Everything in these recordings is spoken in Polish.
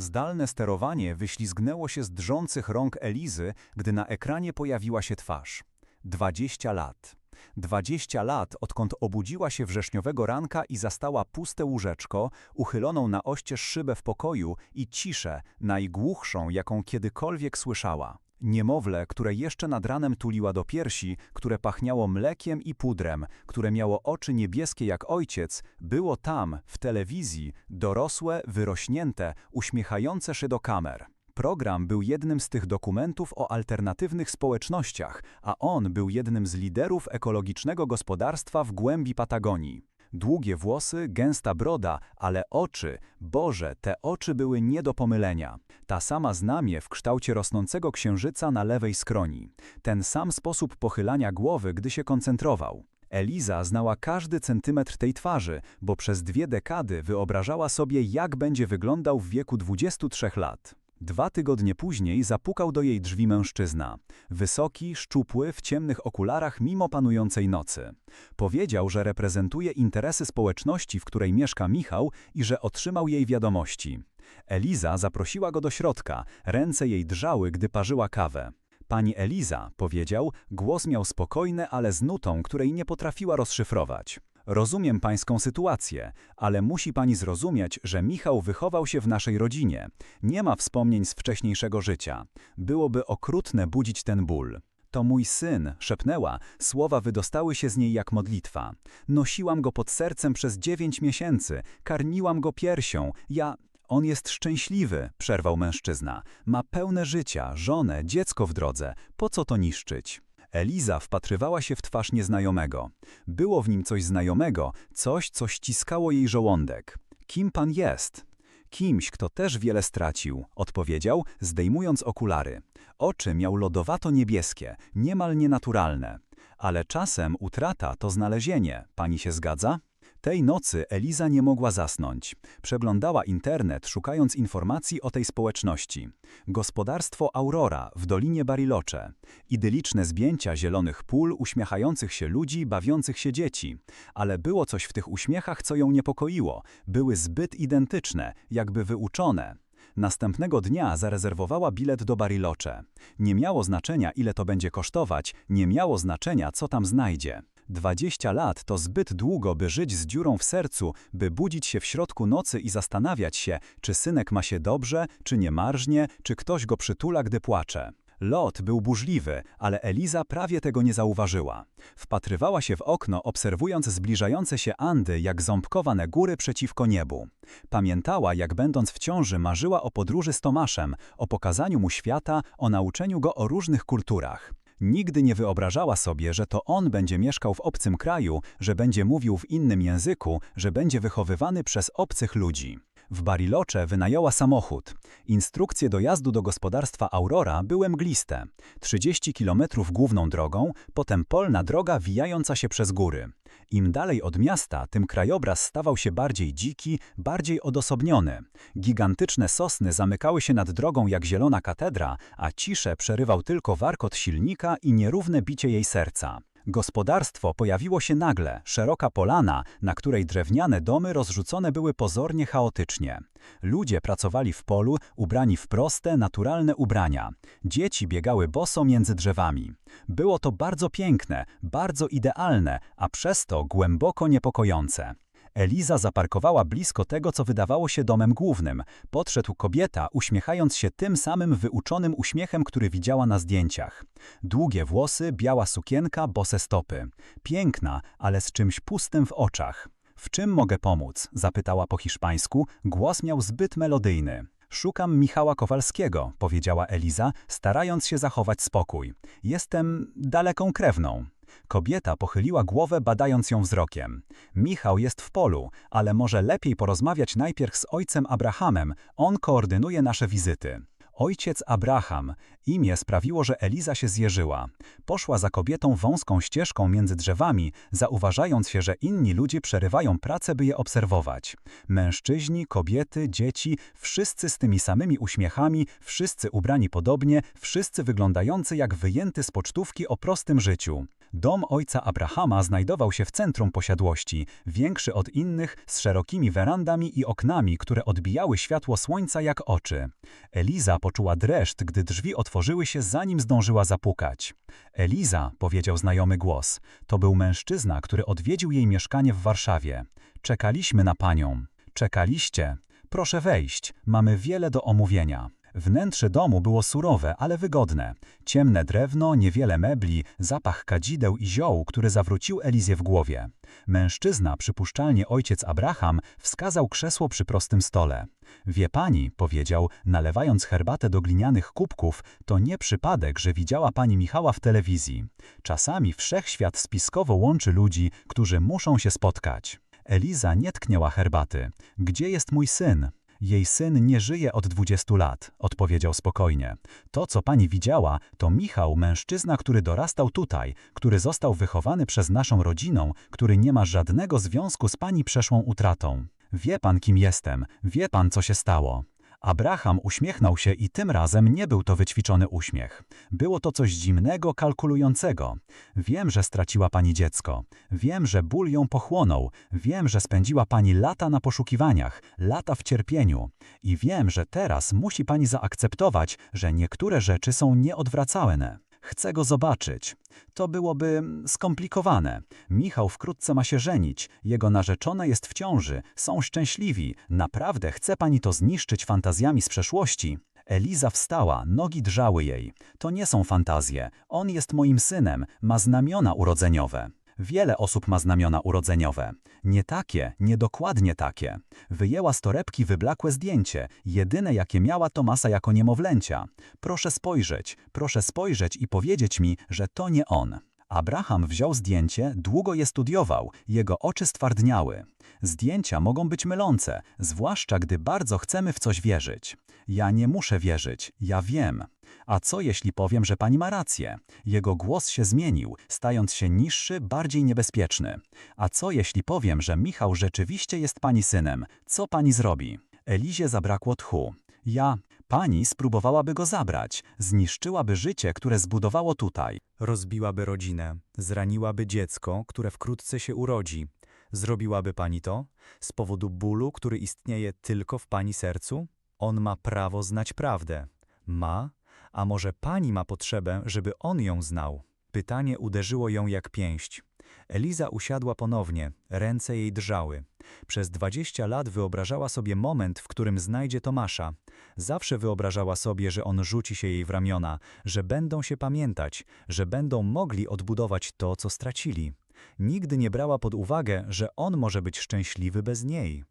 Zdalne sterowanie wyślizgnęło się z drżących rąk Elizy, gdy na ekranie pojawiła się twarz. 20 lat. 20 lat, odkąd obudziła się wrześniowego ranka i zastała puste łóżeczko, uchyloną na oścież szybę w pokoju i ciszę, najgłuchszą, jaką kiedykolwiek słyszała. Niemowlę, które jeszcze nad ranem tuliła do piersi, które pachniało mlekiem i pudrem, które miało oczy niebieskie jak ojciec, było tam, w telewizji, dorosłe, wyrośnięte, uśmiechające się do kamer. Program był jednym z tych dokumentów o alternatywnych społecznościach, a on był jednym z liderów ekologicznego gospodarstwa w głębi Patagonii. Długie włosy, gęsta broda, ale oczy, Boże, te oczy były nie do pomylenia. Ta sama znamie w kształcie rosnącego księżyca na lewej skroni. Ten sam sposób pochylania głowy, gdy się koncentrował. Eliza znała każdy centymetr tej twarzy, bo przez dwie dekady wyobrażała sobie, jak będzie wyglądał w wieku 23 lat. Dwa tygodnie później zapukał do jej drzwi mężczyzna. Wysoki, szczupły, w ciemnych okularach mimo panującej nocy. Powiedział, że reprezentuje interesy społeczności, w której mieszka Michał i że otrzymał jej wiadomości. Eliza zaprosiła go do środka, ręce jej drżały, gdy parzyła kawę. Pani Eliza, powiedział, głos miał spokojny, ale z nutą, której nie potrafiła rozszyfrować. Rozumiem pańską sytuację, ale musi pani zrozumieć, że Michał wychował się w naszej rodzinie. Nie ma wspomnień z wcześniejszego życia. Byłoby okrutne budzić ten ból. To mój syn, szepnęła, słowa wydostały się z niej jak modlitwa. Nosiłam go pod sercem przez dziewięć miesięcy, karniłam go piersią, ja... On jest szczęśliwy, przerwał mężczyzna. Ma pełne życia, żonę, dziecko w drodze. Po co to niszczyć? Eliza wpatrywała się w twarz nieznajomego. Było w nim coś znajomego, coś, co ściskało jej żołądek. Kim pan jest? Kimś, kto też wiele stracił, odpowiedział, zdejmując okulary. Oczy miał lodowato-niebieskie, niemal nienaturalne. Ale czasem utrata to znalezienie. Pani się zgadza? Tej nocy Eliza nie mogła zasnąć. Przeglądała internet, szukając informacji o tej społeczności. Gospodarstwo Aurora w Dolinie Bariloche. Idyliczne zdjęcia zielonych pól, uśmiechających się ludzi, bawiących się dzieci. Ale było coś w tych uśmiechach, co ją niepokoiło. Były zbyt identyczne, jakby wyuczone. Następnego dnia zarezerwowała bilet do Bariloche. Nie miało znaczenia, ile to będzie kosztować, nie miało znaczenia, co tam znajdzie. 20 lat to zbyt długo, by żyć z dziurą w sercu, by budzić się w środku nocy i zastanawiać się, czy synek ma się dobrze, czy nie marżnie, czy ktoś go przytula, gdy płacze. Lot był burzliwy, ale Eliza prawie tego nie zauważyła. Wpatrywała się w okno, obserwując zbliżające się Andy jak ząbkowane góry przeciwko niebu. Pamiętała, jak będąc w ciąży marzyła o podróży z Tomaszem, o pokazaniu mu świata, o nauczeniu go o różnych kulturach. Nigdy nie wyobrażała sobie, że to on będzie mieszkał w obcym kraju, że będzie mówił w innym języku, że będzie wychowywany przez obcych ludzi. W Bariloche wynajęła samochód. Instrukcje dojazdu do gospodarstwa Aurora były mgliste. 30 kilometrów główną drogą, potem polna droga wijająca się przez góry. Im dalej od miasta, tym krajobraz stawał się bardziej dziki, bardziej odosobniony. Gigantyczne sosny zamykały się nad drogą jak zielona katedra, a ciszę przerywał tylko warkot silnika i nierówne bicie jej serca. Gospodarstwo pojawiło się nagle, szeroka polana, na której drewniane domy rozrzucone były pozornie chaotycznie. Ludzie pracowali w polu, ubrani w proste, naturalne ubrania. Dzieci biegały boso między drzewami. Było to bardzo piękne, bardzo idealne, a przez to głęboko niepokojące. Eliza zaparkowała blisko tego, co wydawało się domem głównym. Podszedł kobieta, uśmiechając się tym samym wyuczonym uśmiechem, który widziała na zdjęciach. Długie włosy, biała sukienka, bose stopy. Piękna, ale z czymś pustym w oczach. W czym mogę pomóc? zapytała po hiszpańsku. Głos miał zbyt melodyjny. Szukam Michała Kowalskiego, powiedziała Eliza, starając się zachować spokój. Jestem daleką krewną. Kobieta pochyliła głowę, badając ją wzrokiem. Michał jest w polu, ale może lepiej porozmawiać najpierw z ojcem Abrahamem, on koordynuje nasze wizyty. Ojciec Abraham. Imię sprawiło, że Eliza się zjeżyła. Poszła za kobietą wąską ścieżką między drzewami, zauważając się, że inni ludzie przerywają pracę, by je obserwować. Mężczyźni, kobiety, dzieci, wszyscy z tymi samymi uśmiechami, wszyscy ubrani podobnie, wszyscy wyglądający jak wyjęty z pocztówki o prostym życiu. Dom ojca Abrahama znajdował się w centrum posiadłości, większy od innych, z szerokimi werandami i oknami, które odbijały światło słońca jak oczy. Eliza poczuła dreszcz, gdy drzwi otworzyły się, zanim zdążyła zapukać. Eliza, powiedział znajomy głos, to był mężczyzna, który odwiedził jej mieszkanie w Warszawie. Czekaliśmy na panią. Czekaliście. Proszę wejść, mamy wiele do omówienia. Wnętrze domu było surowe, ale wygodne. Ciemne drewno, niewiele mebli, zapach kadzideł i zioł, który zawrócił Elizję w głowie. Mężczyzna, przypuszczalnie ojciec Abraham, wskazał krzesło przy prostym stole. Wie pani, powiedział, nalewając herbatę do glinianych kubków, to nie przypadek, że widziała pani Michała w telewizji. Czasami wszechświat spiskowo łączy ludzi, którzy muszą się spotkać. Eliza nie tknęła herbaty. Gdzie jest mój syn? Jej syn nie żyje od 20 lat, odpowiedział spokojnie. To, co pani widziała, to Michał, mężczyzna, który dorastał tutaj, który został wychowany przez naszą rodziną, który nie ma żadnego związku z pani przeszłą utratą. Wie pan, kim jestem, wie pan, co się stało. Abraham uśmiechnął się i tym razem nie był to wyćwiczony uśmiech. Było to coś zimnego, kalkulującego. Wiem, że straciła pani dziecko. Wiem, że ból ją pochłonął. Wiem, że spędziła pani lata na poszukiwaniach, lata w cierpieniu. I wiem, że teraz musi pani zaakceptować, że niektóre rzeczy są nieodwracalne. Chcę go zobaczyć. To byłoby skomplikowane. Michał wkrótce ma się żenić, jego narzeczona jest w ciąży, są szczęśliwi. Naprawdę chce pani to zniszczyć fantazjami z przeszłości? Eliza wstała, nogi drżały jej. To nie są fantazje. On jest moim synem, ma znamiona urodzeniowe. Wiele osób ma znamiona urodzeniowe. Nie takie, niedokładnie takie. Wyjęła z torebki wyblakłe zdjęcie. Jedyne jakie miała Tomasa jako niemowlęcia. Proszę spojrzeć, proszę spojrzeć i powiedzieć mi, że to nie on. Abraham wziął zdjęcie, długo je studiował, jego oczy stwardniały. Zdjęcia mogą być mylące, zwłaszcza gdy bardzo chcemy w coś wierzyć. Ja nie muszę wierzyć, ja wiem. A co jeśli powiem, że pani ma rację? Jego głos się zmienił, stając się niższy, bardziej niebezpieczny. A co jeśli powiem, że Michał rzeczywiście jest pani synem? Co pani zrobi? Elizie zabrakło tchu. Ja, pani spróbowałaby go zabrać, zniszczyłaby życie, które zbudowało tutaj. Rozbiłaby rodzinę, zraniłaby dziecko, które wkrótce się urodzi. Zrobiłaby pani to? Z powodu bólu, który istnieje tylko w pani sercu? On ma prawo znać prawdę. Ma, a może pani ma potrzebę, żeby on ją znał? Pytanie uderzyło ją jak pięść. Eliza usiadła ponownie, ręce jej drżały. Przez dwadzieścia lat wyobrażała sobie moment, w którym znajdzie Tomasza. Zawsze wyobrażała sobie, że on rzuci się jej w ramiona, że będą się pamiętać, że będą mogli odbudować to, co stracili. Nigdy nie brała pod uwagę, że on może być szczęśliwy bez niej.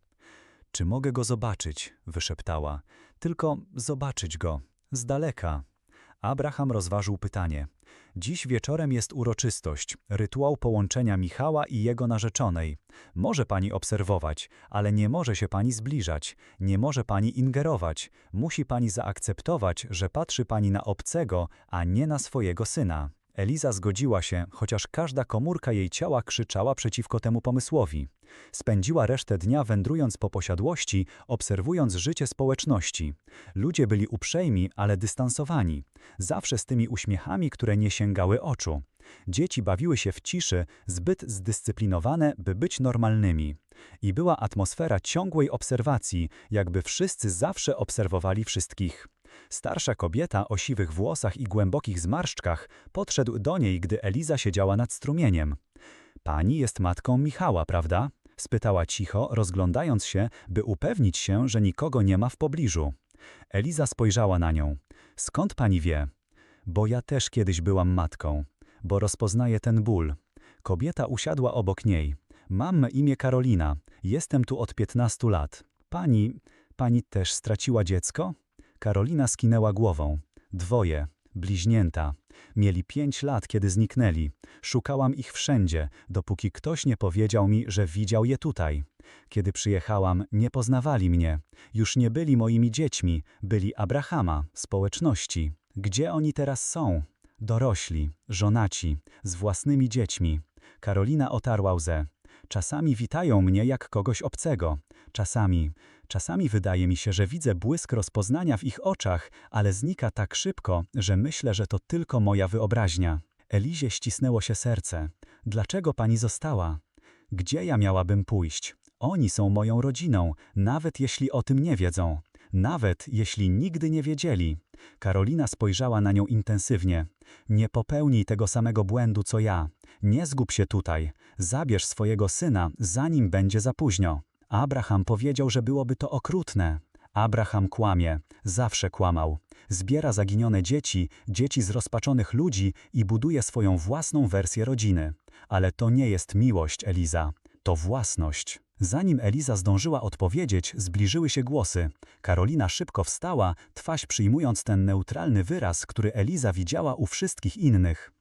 Czy mogę go zobaczyć? wyszeptała. Tylko zobaczyć go, z daleka. Abraham rozważył pytanie. Dziś wieczorem jest uroczystość, rytuał połączenia Michała i jego narzeczonej. Może pani obserwować, ale nie może się pani zbliżać, nie może pani ingerować. Musi pani zaakceptować, że patrzy pani na obcego, a nie na swojego syna. Eliza zgodziła się, chociaż każda komórka jej ciała krzyczała przeciwko temu pomysłowi. Spędziła resztę dnia wędrując po posiadłości, obserwując życie społeczności. Ludzie byli uprzejmi, ale dystansowani. Zawsze z tymi uśmiechami, które nie sięgały oczu. Dzieci bawiły się w ciszy, zbyt zdyscyplinowane, by być normalnymi. I była atmosfera ciągłej obserwacji, jakby wszyscy zawsze obserwowali wszystkich. Starsza kobieta o siwych włosach i głębokich zmarszczkach podszedł do niej, gdy Eliza siedziała nad strumieniem. Pani jest matką Michała, prawda? spytała cicho, rozglądając się, by upewnić się, że nikogo nie ma w pobliżu. Eliza spojrzała na nią. Skąd pani wie? Bo ja też kiedyś byłam matką, bo rozpoznaję ten ból. Kobieta usiadła obok niej. Mam imię Karolina. Jestem tu od piętnastu lat. Pani, pani też straciła dziecko? Karolina skinęła głową. Dwoje, bliźnięta. Mieli pięć lat, kiedy zniknęli. Szukałam ich wszędzie, dopóki ktoś nie powiedział mi, że widział je tutaj. Kiedy przyjechałam, nie poznawali mnie. Już nie byli moimi dziećmi, byli Abrahama, społeczności. Gdzie oni teraz są? Dorośli, żonaci, z własnymi dziećmi. Karolina otarła łzę. Czasami witają mnie jak kogoś obcego. Czasami, czasami wydaje mi się, że widzę błysk rozpoznania w ich oczach, ale znika tak szybko, że myślę, że to tylko moja wyobraźnia. Elizie ścisnęło się serce. Dlaczego pani została? Gdzie ja miałabym pójść? Oni są moją rodziną, nawet jeśli o tym nie wiedzą. Nawet jeśli nigdy nie wiedzieli. Karolina spojrzała na nią intensywnie. Nie popełnij tego samego błędu co ja. Nie zgub się tutaj. Zabierz swojego syna, zanim będzie za późno. Abraham powiedział, że byłoby to okrutne. Abraham kłamie, zawsze kłamał. Zbiera zaginione dzieci, dzieci z rozpaczonych ludzi i buduje swoją własną wersję rodziny. Ale to nie jest miłość, Eliza. To własność. Zanim Eliza zdążyła odpowiedzieć, zbliżyły się głosy. Karolina szybko wstała, twarz przyjmując ten neutralny wyraz, który Eliza widziała u wszystkich innych.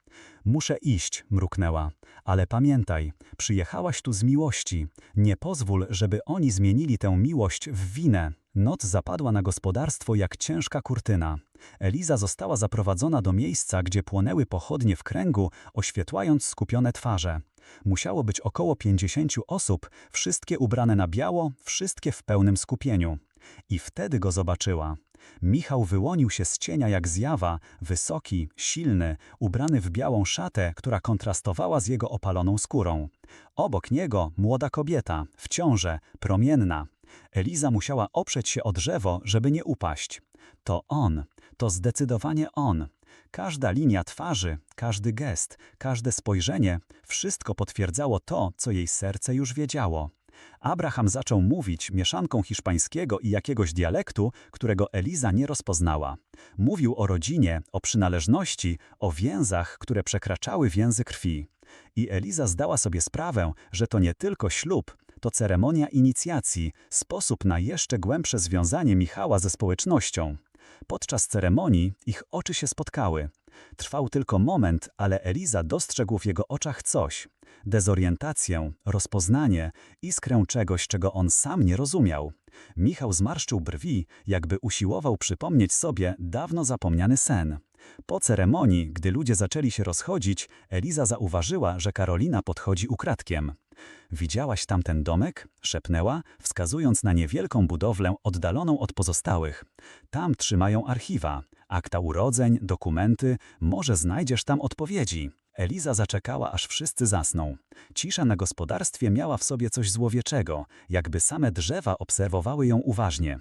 Muszę iść, mruknęła. Ale pamiętaj, przyjechałaś tu z miłości. Nie pozwól, żeby oni zmienili tę miłość w winę. Noc zapadła na gospodarstwo jak ciężka kurtyna. Eliza została zaprowadzona do miejsca, gdzie płonęły pochodnie w kręgu, oświetlając skupione twarze. Musiało być około pięćdziesięciu osób, wszystkie ubrane na biało, wszystkie w pełnym skupieniu. I wtedy go zobaczyła. Michał wyłonił się z cienia jak zjawa, wysoki, silny, ubrany w białą szatę, która kontrastowała z jego opaloną skórą. Obok niego młoda kobieta, w ciąże, promienna. Eliza musiała oprzeć się o drzewo, żeby nie upaść. To on, to zdecydowanie on. Każda linia twarzy, każdy gest, każde spojrzenie, wszystko potwierdzało to, co jej serce już wiedziało. Abraham zaczął mówić mieszanką hiszpańskiego i jakiegoś dialektu, którego Eliza nie rozpoznała. Mówił o rodzinie, o przynależności, o więzach, które przekraczały więzy krwi. I Eliza zdała sobie sprawę, że to nie tylko ślub, to ceremonia inicjacji, sposób na jeszcze głębsze związanie Michała ze społecznością. Podczas ceremonii ich oczy się spotkały. Trwał tylko moment, ale Eliza dostrzegł w jego oczach coś. Dezorientację, rozpoznanie, iskrę czegoś, czego on sam nie rozumiał. Michał zmarszczył brwi, jakby usiłował przypomnieć sobie dawno zapomniany sen. Po ceremonii, gdy ludzie zaczęli się rozchodzić, Eliza zauważyła, że Karolina podchodzi ukradkiem. Widziałaś tamten domek? szepnęła, wskazując na niewielką budowlę oddaloną od pozostałych. Tam trzymają archiwa, akta urodzeń, dokumenty, może znajdziesz tam odpowiedzi. Eliza zaczekała, aż wszyscy zasną. Cisza na gospodarstwie miała w sobie coś złowieczego, jakby same drzewa obserwowały ją uważnie.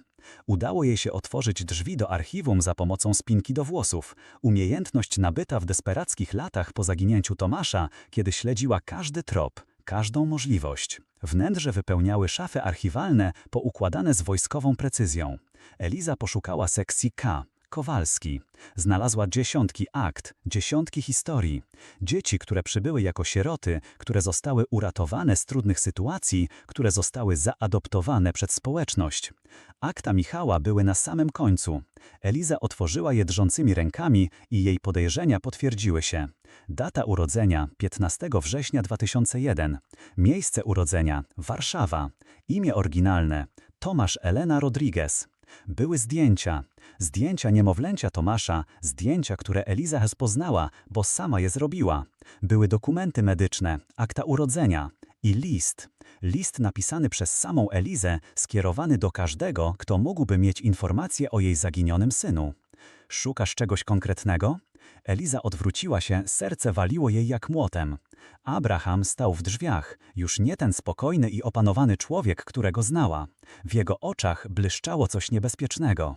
Udało jej się otworzyć drzwi do archiwum za pomocą spinki do włosów, umiejętność nabyta w desperackich latach po zaginięciu Tomasza, kiedy śledziła każdy trop, każdą możliwość. Wnętrze wypełniały szafy archiwalne poukładane z wojskową precyzją. Eliza poszukała sekcji K, Kowalski. Znalazła dziesiątki akt, dziesiątki historii. Dzieci, które przybyły jako sieroty, które zostały uratowane z trudnych sytuacji, które zostały zaadoptowane przez społeczność. Akta Michała były na samym końcu. Eliza otworzyła je drżącymi rękami i jej podejrzenia potwierdziły się. Data urodzenia 15 września 2001. Miejsce urodzenia Warszawa. Imię oryginalne Tomasz Elena Rodriguez. Były zdjęcia. Zdjęcia niemowlęcia Tomasza, zdjęcia, które Eliza poznała, bo sama je zrobiła. Były dokumenty medyczne, akta urodzenia i list. List napisany przez samą Elizę, skierowany do każdego, kto mógłby mieć informacje o jej zaginionym synu. Szukasz czegoś konkretnego? Eliza odwróciła się, serce waliło jej jak młotem. Abraham stał w drzwiach, już nie ten spokojny i opanowany człowiek, którego znała. W jego oczach błyszczało coś niebezpiecznego.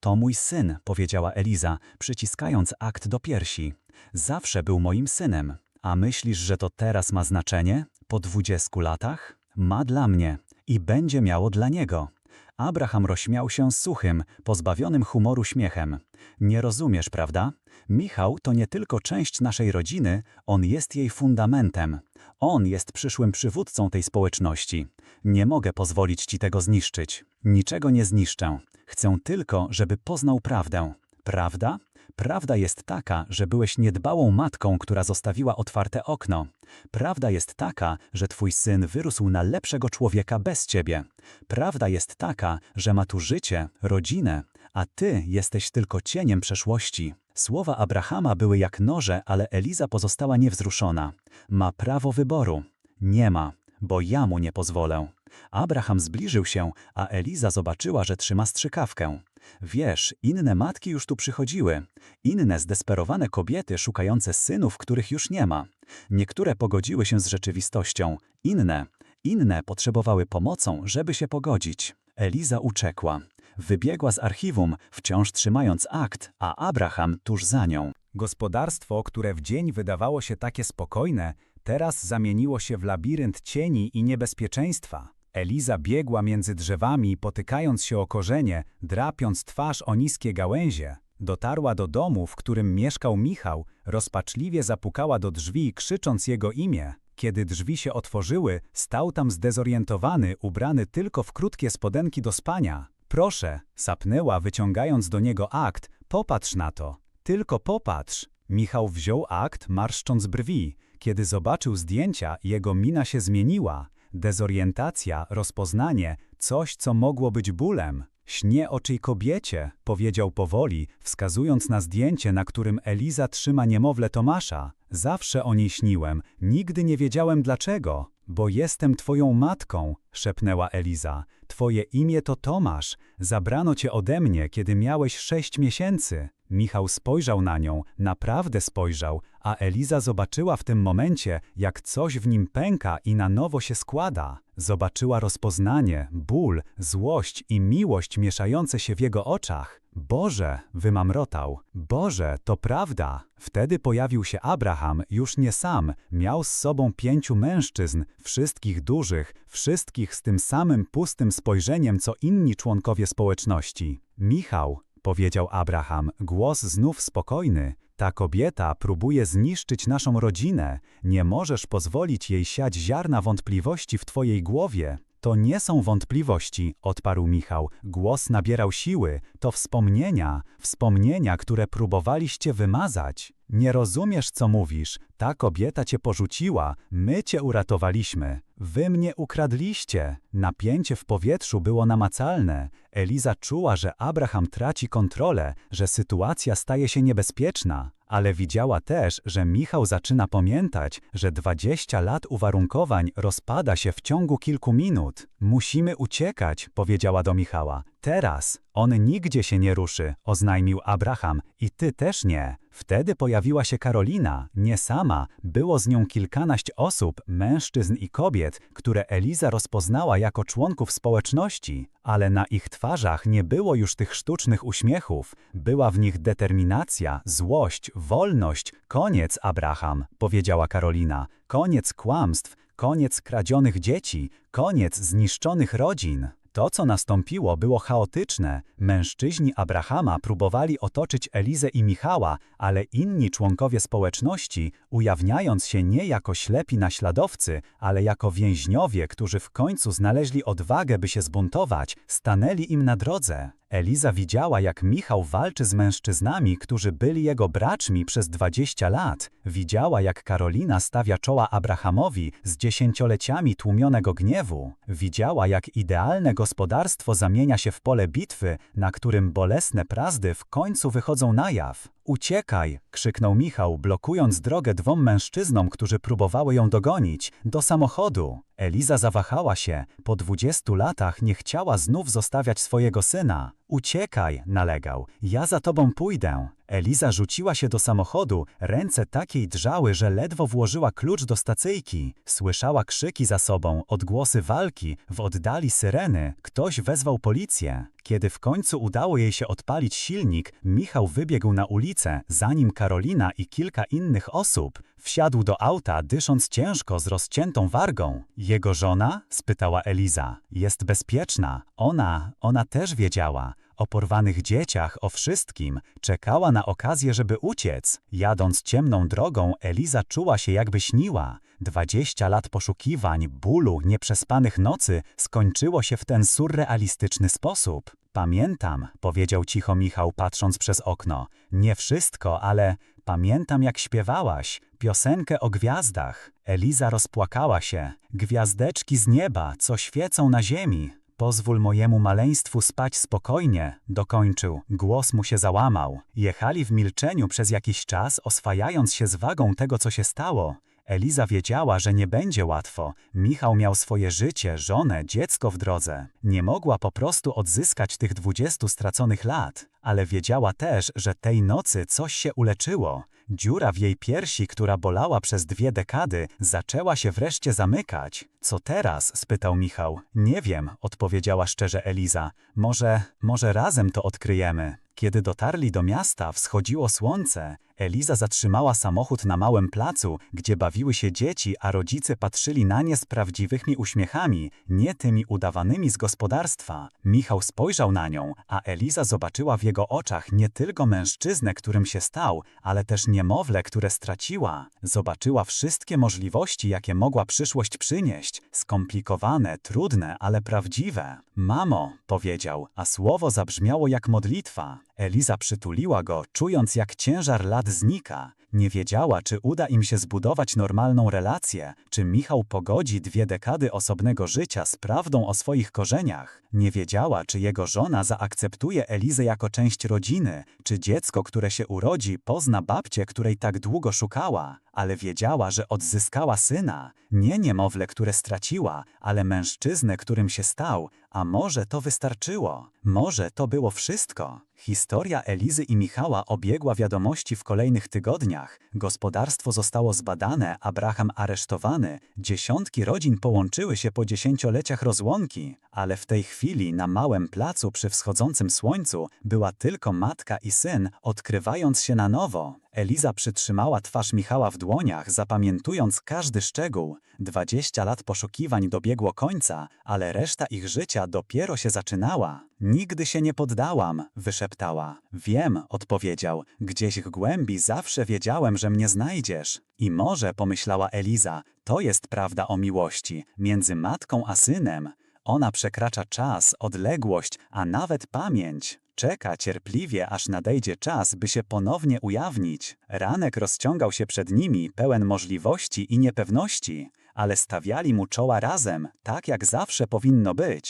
To mój syn, powiedziała Eliza, przyciskając akt do piersi. Zawsze był moim synem. A myślisz, że to teraz ma znaczenie? Po dwudziestu latach? Ma dla mnie i będzie miało dla niego. Abraham rozśmiał się suchym, pozbawionym humoru śmiechem. Nie rozumiesz, prawda? Michał to nie tylko część naszej rodziny, on jest jej fundamentem. On jest przyszłym przywódcą tej społeczności. Nie mogę pozwolić ci tego zniszczyć. Niczego nie zniszczę. Chcę tylko, żeby poznał prawdę. Prawda? Prawda jest taka, że byłeś niedbałą matką, która zostawiła otwarte okno. Prawda jest taka, że twój syn wyrósł na lepszego człowieka bez ciebie. Prawda jest taka, że ma tu życie, rodzinę, a ty jesteś tylko cieniem przeszłości. Słowa Abrahama były jak noże, ale Eliza pozostała niewzruszona. Ma prawo wyboru. Nie ma, bo ja mu nie pozwolę. Abraham zbliżył się, a Eliza zobaczyła, że trzyma strzykawkę. Wiesz, inne matki już tu przychodziły. Inne zdesperowane kobiety szukające synów, których już nie ma. Niektóre pogodziły się z rzeczywistością. Inne, inne potrzebowały pomocą, żeby się pogodzić. Eliza uciekła. Wybiegła z archiwum, wciąż trzymając akt, a Abraham tuż za nią. Gospodarstwo, które w dzień wydawało się takie spokojne, teraz zamieniło się w labirynt cieni i niebezpieczeństwa. Eliza biegła między drzewami, potykając się o korzenie, drapiąc twarz o niskie gałęzie. Dotarła do domu, w którym mieszkał Michał, rozpaczliwie zapukała do drzwi, krzycząc jego imię. Kiedy drzwi się otworzyły, stał tam zdezorientowany, ubrany tylko w krótkie spodenki do spania. Proszę, sapnęła, wyciągając do niego akt, popatrz na to. Tylko popatrz. Michał wziął akt, marszcząc brwi. Kiedy zobaczył zdjęcia, jego mina się zmieniła. Dezorientacja, rozpoznanie, coś, co mogło być bólem. Śnie o czyj kobiecie, powiedział powoli, wskazując na zdjęcie, na którym Eliza trzyma niemowlę Tomasza. Zawsze o niej śniłem, nigdy nie wiedziałem dlaczego. Bo jestem twoją matką, szepnęła Eliza. Twoje imię to Tomasz. Zabrano cię ode mnie, kiedy miałeś sześć miesięcy. Michał spojrzał na nią, naprawdę spojrzał, a Eliza zobaczyła w tym momencie, jak coś w nim pęka i na nowo się składa. Zobaczyła rozpoznanie, ból, złość i miłość mieszające się w jego oczach. Boże, wymamrotał. Boże, to prawda. Wtedy pojawił się Abraham, już nie sam, miał z sobą pięciu mężczyzn, wszystkich dużych, wszystkich z tym samym pustym spojrzeniem co inni członkowie społeczności. Michał, powiedział Abraham, głos znów spokojny. Ta kobieta próbuje zniszczyć naszą rodzinę. Nie możesz pozwolić jej siać ziarna wątpliwości w twojej głowie. To nie są wątpliwości, odparł Michał. Głos nabierał siły. To wspomnienia, wspomnienia, które próbowaliście wymazać. Nie rozumiesz, co mówisz. Ta kobieta cię porzuciła, my cię uratowaliśmy. Wy mnie ukradliście. Napięcie w powietrzu było namacalne. Eliza czuła, że Abraham traci kontrolę, że sytuacja staje się niebezpieczna. Ale widziała też, że Michał zaczyna pamiętać, że 20 lat uwarunkowań rozpada się w ciągu kilku minut. Musimy uciekać, powiedziała do Michała. Teraz. On nigdzie się nie ruszy, oznajmił Abraham. I ty też nie. Wtedy pojawiła się Karolina, nie sama, było z nią kilkanaść osób, mężczyzn i kobiet, które Eliza rozpoznała jako członków społeczności, ale na ich twarzach nie było już tych sztucznych uśmiechów, była w nich determinacja, złość, wolność. Koniec, Abraham, powiedziała Karolina, koniec kłamstw, koniec kradzionych dzieci, koniec zniszczonych rodzin. To, co nastąpiło, było chaotyczne. Mężczyźni Abrahama próbowali otoczyć Elizę i Michała, ale inni członkowie społeczności, ujawniając się nie jako ślepi naśladowcy, ale jako więźniowie, którzy w końcu znaleźli odwagę, by się zbuntować, stanęli im na drodze. Eliza widziała, jak Michał walczy z mężczyznami, którzy byli jego braćmi przez 20 lat. Widziała, jak Karolina stawia czoła Abrahamowi z dziesięcioleciami tłumionego gniewu. Widziała, jak idealne gospodarstwo zamienia się w pole bitwy, na którym bolesne prazdy w końcu wychodzą na jaw. Uciekaj! krzyknął Michał, blokując drogę dwom mężczyznom, którzy próbowały ją dogonić, do samochodu. Eliza zawahała się. Po dwudziestu latach nie chciała znów zostawiać swojego syna. Uciekaj, nalegał. Ja za tobą pójdę. Eliza rzuciła się do samochodu, ręce takiej drżały, że ledwo włożyła klucz do stacyjki. Słyszała krzyki za sobą, odgłosy walki, w oddali syreny. Ktoś wezwał policję. Kiedy w końcu udało jej się odpalić silnik, Michał wybiegł na ulicę, zanim Karolina i kilka innych osób. Wsiadł do auta, dysząc ciężko z rozciętą wargą. Jego żona? spytała Eliza. Jest bezpieczna. Ona, ona też wiedziała. O porwanych dzieciach, o wszystkim. Czekała na okazję, żeby uciec. Jadąc ciemną drogą, Eliza czuła się jakby śniła. Dwadzieścia lat poszukiwań, bólu, nieprzespanych nocy skończyło się w ten surrealistyczny sposób. Pamiętam, powiedział cicho Michał, patrząc przez okno. Nie wszystko, ale pamiętam jak śpiewałaś. Piosenkę o gwiazdach. Eliza rozpłakała się. Gwiazdeczki z nieba, co świecą na ziemi. Pozwól mojemu maleństwu spać spokojnie, dokończył. Głos mu się załamał. Jechali w milczeniu przez jakiś czas, oswajając się z wagą tego, co się stało. Eliza wiedziała, że nie będzie łatwo. Michał miał swoje życie, żonę, dziecko w drodze. Nie mogła po prostu odzyskać tych dwudziestu straconych lat, ale wiedziała też, że tej nocy coś się uleczyło. Dziura w jej piersi, która bolała przez dwie dekady, zaczęła się wreszcie zamykać. Co teraz? spytał Michał. Nie wiem, odpowiedziała szczerze Eliza. Może, może razem to odkryjemy. Kiedy dotarli do miasta, wschodziło słońce. Eliza zatrzymała samochód na małym placu, gdzie bawiły się dzieci, a rodzice patrzyli na nie z prawdziwymi uśmiechami, nie tymi udawanymi z gospodarstwa. Michał spojrzał na nią, a Eliza zobaczyła w jego oczach nie tylko mężczyznę, którym się stał, ale też niemowlę, które straciła. Zobaczyła wszystkie możliwości, jakie mogła przyszłość przynieść. Skomplikowane, trudne, ale prawdziwe. Mamo, powiedział, a słowo zabrzmiało jak modlitwa. Eliza przytuliła go, czując jak ciężar lat znika. Nie wiedziała, czy uda im się zbudować normalną relację, czy Michał pogodzi dwie dekady osobnego życia z prawdą o swoich korzeniach. Nie wiedziała, czy jego żona zaakceptuje Elizę jako część rodziny, czy dziecko, które się urodzi, pozna babcię, której tak długo szukała. Ale wiedziała, że odzyskała syna, nie niemowlę, które straciła, ale mężczyznę, którym się stał, a może to wystarczyło. Może to było wszystko. Historia Elizy i Michała obiegła wiadomości w kolejnych tygodniach. Gospodarstwo zostało zbadane, Abraham aresztowany, dziesiątki rodzin połączyły się po dziesięcioleciach rozłąki, ale w tej chwili na małym placu przy wschodzącym słońcu była tylko matka i syn, odkrywając się na nowo. Eliza przytrzymała twarz Michała w dłoniach, zapamiętując każdy szczegół. Dwadzieścia lat poszukiwań dobiegło końca, ale reszta ich życia dopiero się zaczynała. Nigdy się nie poddałam, wyszeptała. Wiem, odpowiedział. Gdzieś w głębi zawsze wiedziałem, że mnie znajdziesz. I może, pomyślała Eliza, to jest prawda o miłości między matką a synem. Ona przekracza czas, odległość, a nawet pamięć. Czeka cierpliwie, aż nadejdzie czas, by się ponownie ujawnić. Ranek rozciągał się przed nimi, pełen możliwości i niepewności, ale stawiali mu czoła razem, tak jak zawsze powinno być.